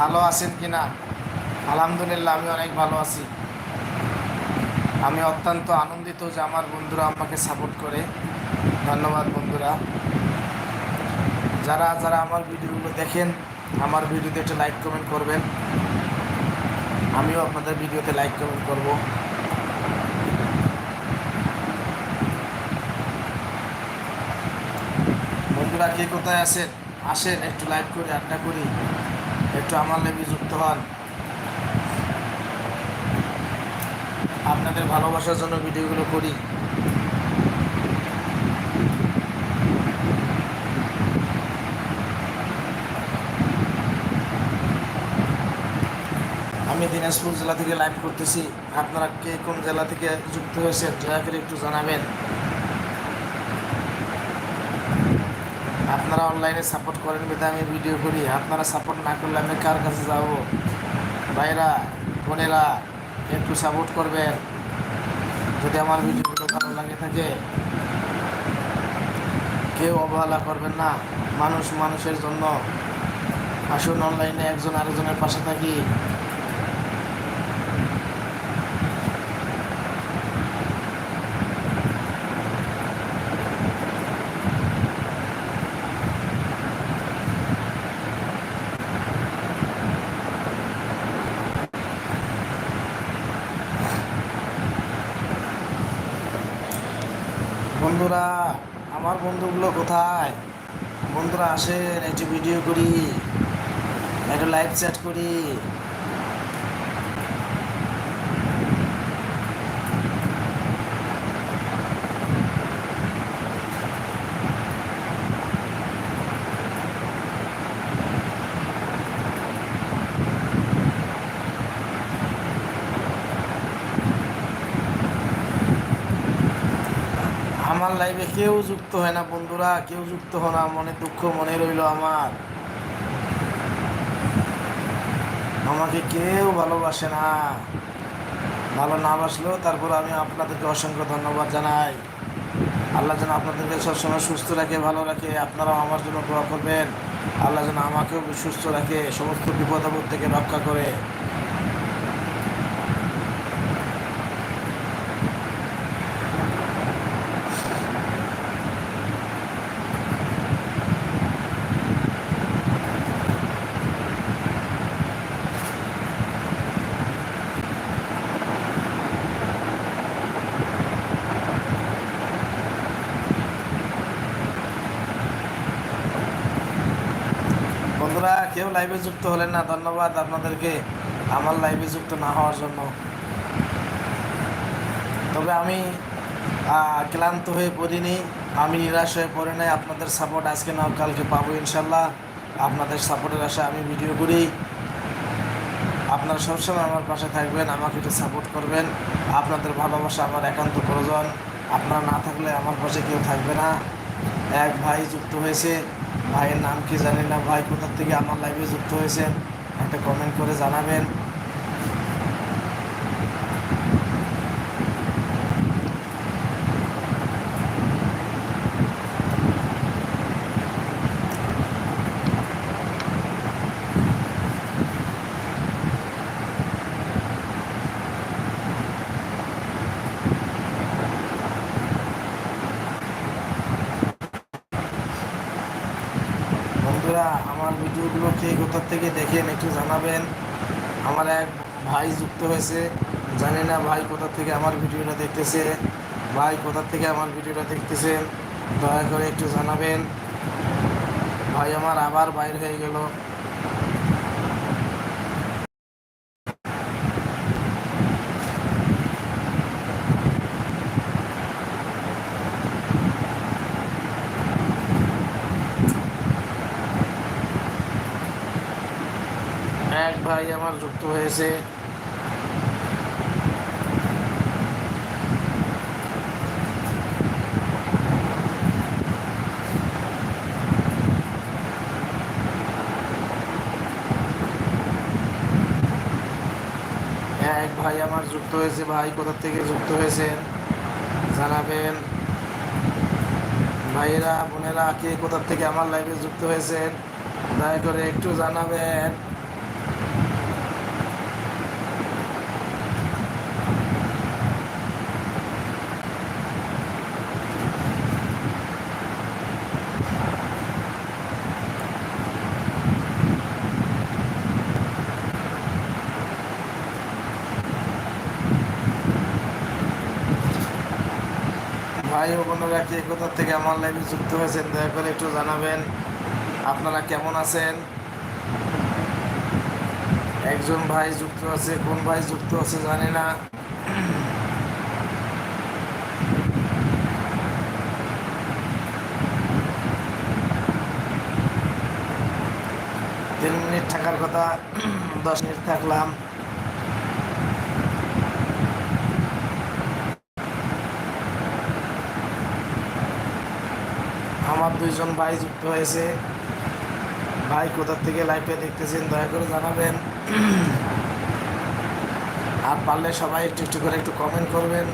ভালো আছেন কি না? আলহামদুলিল্লাহ, আমি অনেক ভালো আছি। আমি অত্যন্ত আনন্দিত যে আমার বন্ধুরা আমাকে সাপোর্ট করে। ধন্যবাদ বন্ধুরা। যারা যারা আমার ভিডিওগুলো দেখেন, আমার ভিডিওতে একটা লাইক কমেন্ট করবেন। আমিও আপনাদের ভিডিওতে লাইক কমেন্ট করব। বন্ধুরা, কে কোথায় আছেন? আসেন, একটু লাইভ করি আড্ডা করি। একটু আমার লেগে যুক্ত হন। আপনাদের ভালোবাসার জন্য ভিডিওগুলো করি। আমি দিনাজপুর জেলা থেকে লাইভ করতেছি। আপনারা কে কোন জেলা থেকে যুক্ত হয়েছে দয়া করে একটু জানাবেন। আপনারা অনলাইনে সাপোর্ট করেন বিধা আমি ভিডিও করি। আপনারা সাপোর্ট না করলে আমি কার কাছে যাব? ভাইরা, বোনেরা, একটু সাপোর্ট করবেন। যদি আমার ভিডিওগুলো ভালো লাগে থাকে, কেউ অবহেলা করবেন না। মানুষ মানুষের জন্য। আসুন অনলাইনে একজন আরেকজনের পাশে থাকি। বন্ধুরা আমার বন্ধুগুলো কোথায়? বন্ধুরা আসেন একটু ভিডিও করি একটু লাইভ চ্যাট করি। আমার লাইভে কেউ যুক্ত হয় না, বন্ধুরা। কেউ যুক্ত হয় না, মনে দুঃখ মনে রইল আমার। আমাকে কেউ ভালোবাসে না। ভালো না বাসলেও তারপর আমি আপনাদেরকে অসংখ্য ধন্যবাদ জানাই। আল্লাহ যেন আপনাদেরকে সবসময় সুস্থ রাখে, ভালো রাখে। আপনারাও আমার জন্য দোয়া করবেন। আল্লাহ যেন আমাকেও সুস্থ রাখে, সমস্ত বিপদ আপদ থেকে রক্ষা করে বন্ধুরা কেউ লাইভে যুক্ত হলেন না। ধন্যবাদ আপনাদেরকে আমার লাইভে যুক্ত না হওয়ার জন্য। তবে আমি ক্লান্ত হয়ে পড়িনি। আমি নিরাশ হয়ে পড়ে নাই। আপনাদের সাপোর্ট আজকে না কালকে পাবো ইনশাল্লাহ আপনাদের সাপোর্টের আশায় আমি ভিডিও করি। আপনারা সবসময় আমার পাশে থাকবেন, আমাকে একটু সাপোর্ট করবেন। আপনাদের ভালোবাসা আমার একান্ত প্রয়োজন। আপনারা না থাকলে আমার পাশে কেউ থাকবে না। এক ভাই যুক্ত হয়েছে। ভাইয়ের নাম কি জানি না। ভাই কোথার থেকে আমার লাইফে যুক্ত হয়েছেন, একটা কমেন্ট করে জানাবেন। বন্ধুরা আমার ভিডিওগুলো কে কোথার থেকে দেখেন একটু জানাবেন। আমার এক ভাই যুক্ত হয়েছে। জানি না ভাই কোথা থেকে আমার ভিডিওটা দেখতেছে। ভাই কোথার থেকে আমার ভিডিওটা দেখতেছেন দয়া করে একটু জানাবেন। ভাই আমার আবার বাইর হয়ে গেল এক ভাই আমার যুক্ত হয়েছে। এক ভাই আমার যুক্ত হয়েছে, ভাই কোথা থেকে যুক্ত হয়েছেন? জানাবেন। ভাইয়েরা, বোনেরা, কে কোথা থেকে আমার লাইফে যুক্ত হয়েছেন? দয়া করে একটু জানাবেন। ভাই ও বোনেরা কে কোথা থেকে আমার লাইভে যুক্ত হয়েছেন? দয়া করে একটু জানাবেন। আপনারা কেমন আছেন? একজন ভাই যুক্ত আছে, কোন ভাই যুক্ত আছে জানি না। তিন মিনিট থাকার কথা, দশ মিনিট থাকলাম। আমার দুইজন ভাই যুক্ত হয়েছে। ভাই কোথার থেকে লাইভে দেখতেছেন, দয়া করে জানাবেন। আর পারলে সবাই একটু একটু করে একটু কমেন্ট করবেন।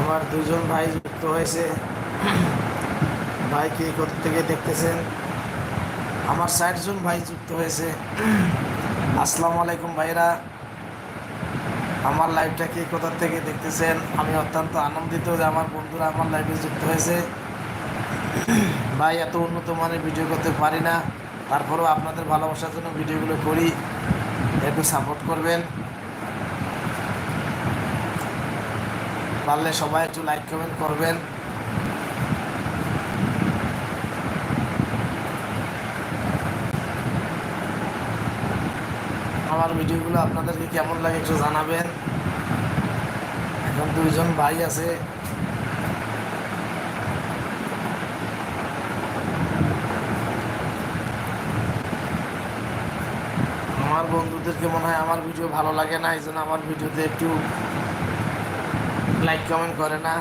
আমার দুজন ভাই যুক্ত হয়েছে। ভাই কে কোথা থেকে দেখতেছেন? আমার ষাট জন ভাই যুক্ত হয়েছে। আসসালামু আলাইকুম ভাইরা আমার লাইভটা কে কোথা থেকে দেখতেছেন? আমি অত্যন্ত আনন্দিত যে আমার বন্ধুরা আমার লাইভে যুক্ত হয়েছে। ভাই, এত উন্নত মানের ভিডিও করতে পারি না। তারপরেও আপনাদের ভালোবাসার জন্য ভিডিওগুলো করি। একটু সাপোর্ট করবেন। পারলে সবাই একটু লাইক কমেন্ট করবেন আমার ভিডিওগুলো আপনাদেরকে কেমন লাগে একটু জানাবেন। এখন দুইজন ভাই আছে। আমার বন্ধুদেরকে মনে হয় আমার ভিডিও ভালো লাগে না এই জন্য আমার ভিডিওতে একটু লাইক কমেন্ট করে না।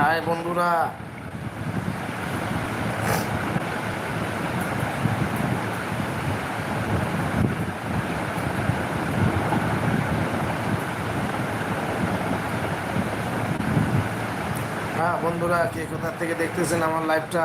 হাই বন্ধুরা। হ্যাঁ বন্ধুরা কে কোথার থেকে দেখতেছেন আমার লাইভটা